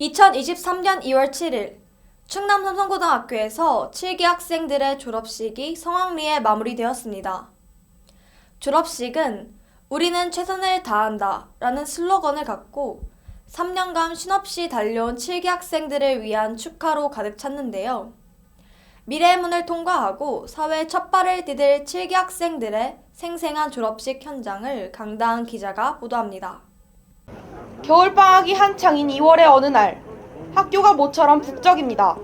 2023년 2월 7일 충남 삼성고등학교에서 7기 학생들의 졸업식이 성황리에 마무리되었습니다. 졸업식은 우리는 최선을 다한다 라는 슬로건을 갖고 3년간 쉰없이 달려온 7기 학생들을 위한 축하로 가득 찼는데요. 미래의 문을 통과하고 사회의 첫 발을 디딜 7기 학생들의 생생한 졸업식 현장을 강다은 기자가 보도합니다. 겨울방학이 한창인 2월의 어느 날 학교가 모처럼 북적입니다.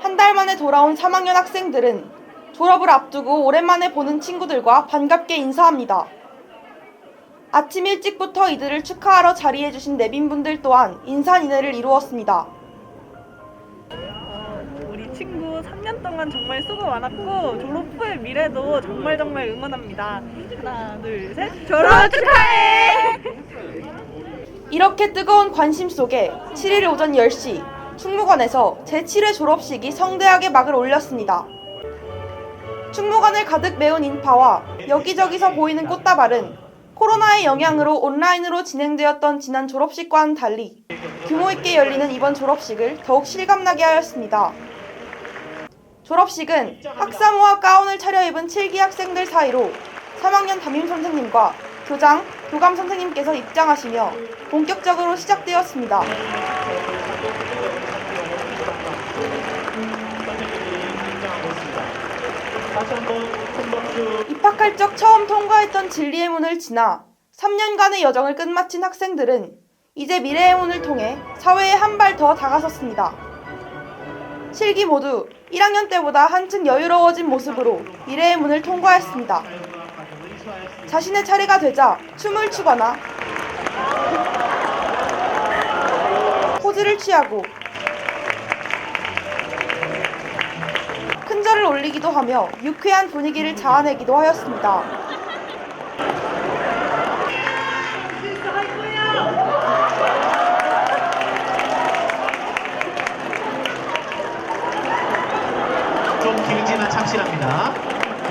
한 달 만에 돌아온 3학년 학생들은 졸업을 앞두고 오랜만에 보는 친구들과 반갑게 인사합니다. 아침 일찍부터 이들을 축하하러 자리해주신 내빈분들 또한 인사인회를 이루었습니다. 우리 친구 3년 동안 정말 수고 많았고 졸업 후의 미래도 정말 정말 응원합니다. 하나, 둘, 셋. 졸업 축하해! 이렇게 뜨거운 관심 속에 7일 오전 10시 충무관에서 제7회 졸업식이 성대하게 막을 올렸습니다. 충무관을 가득 메운 인파와 여기저기서 보이는 꽃다발은 코로나의 영향으로 온라인으로 진행되었던 지난 졸업식과는 달리 규모 있게 열리는 이번 졸업식을 더욱 실감나게 하였습니다. 졸업식은 학사모와 가운을 차려입은 7기 학생들 사이로 3학년 담임 선생님과 교장, 교감 선생님께서 입장하시며 본격적으로 시작되었습니다. 입학할 적 처음 통과했던 진리의 문을 지나 3년간의 여정을 끝마친 학생들은 이제 미래의 문을 통해 사회에 한 발 더 다가섰습니다. 7기 모두 1학년 때보다 한층 여유로워진 모습으로 미래의 문을 통과했습니다. 자신의 차례가 되자 춤을 추거나 포즈를 취하고 큰절을 올리기도 하며 유쾌한 분위기를 자아내기도 하였습니다. 좀 길지만 착실합니다.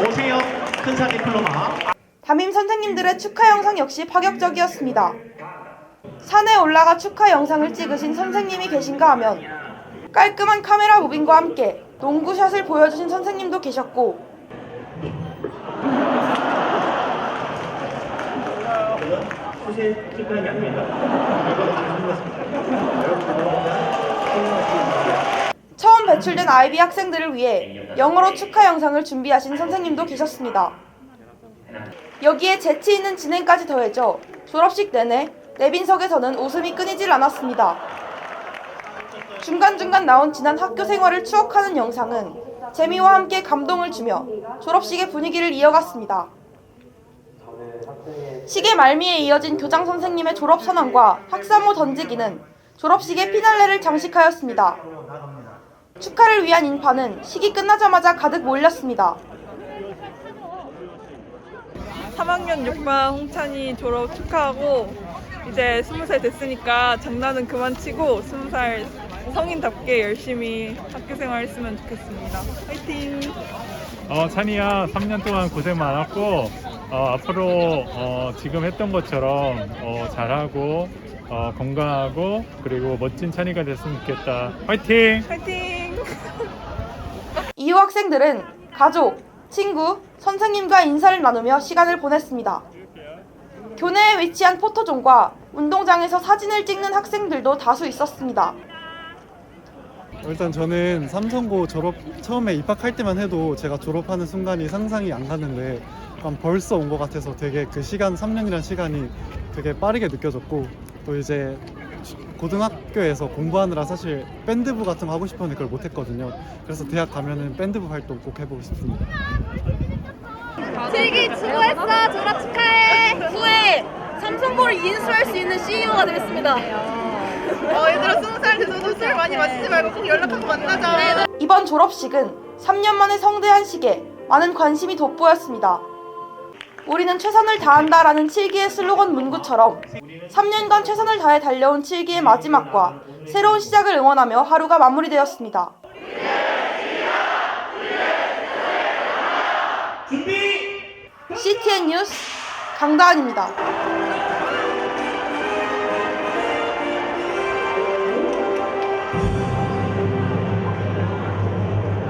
오세영 큰사 디플로마 담임 선생님들의 축하 영상 역시 파격적이었습니다. 산에 올라가 축하 영상을 찍으신 선생님이 계신가 하면 깔끔한 카메라 무빙과 함께 농구샷을 보여주신 선생님도 계셨고 처음 배출된 아이비 학생들을 위해 영어로 축하 영상을 준비하신 선생님도 계셨습니다. 여기에 재치 있는 진행까지 더해져 졸업식 내내 내빈석에서는 웃음이 끊이질 않았습니다. 중간중간 나온 지난 학교 생활을 추억하는 영상은 재미와 함께 감동을 주며 졸업식의 분위기를 이어갔습니다. 시계 말미에 이어진 교장 선생님의 졸업 선언과 학사모 던지기는 졸업식의 피날레를 장식하였습니다. 축하를 위한 인파는 식이 끝나자마자 가득 몰렸습니다. 3학년 6반 홍찬이 졸업 축하하고 이제 20살 됐으니까 장난은 그만 치고 20살 성인답게 열심히 학교 생활 했으면 좋겠습니다. 화이팅! 어, 찬이야, 3년 동안 고생 많았고, 어, 앞으로 어, 지금 했던 것처럼 어, 잘하고, 어, 건강하고, 그리고 멋진 찬이가 됐으면 좋겠다. 화이팅! 화이팅! 이후 학생들은 가족, 친구, 선생님과 인사를 나누며 시간을 보냈습니다. 교내에 위치한 포토존과 운동장에서 사진을 찍는 학생들도 다수 있었습니다. 일단 저는 삼성고 졸업 처음에 입학할 때만 해도 제가 졸업하는 순간이 상상이 안 약간 벌써 온 것 같아서 되게 그 시간 3년이라는 시간이 되게 빠르게 느껴졌고 또 이제 고등학교에서 공부하느라 사실 밴드부 같은 거 하고 싶었는데 그걸 못했거든요. 그래서 대학 가면은 밴드부 활동 꼭 해보고 싶습니다. 슬기 수고했어 졸업 축하해 후에 삼성고를 인수할 수 있는 CEO가 되겠습니다 어, 얘들아 스무 살 돼서도 술 많이 마시지 말고 꼭 연락하고 만나자. 이번 졸업식은 3년 만의 성대한 시기에 많은 관심이 돋보였습니다. 우리는 최선을 다한다라는 7기의 슬로건 문구처럼 3년간 최선을 다해 달려온 7기의 마지막과 새로운 시작을 응원하며 하루가 마무리되었습니다. CTN 뉴스 강다은입니다.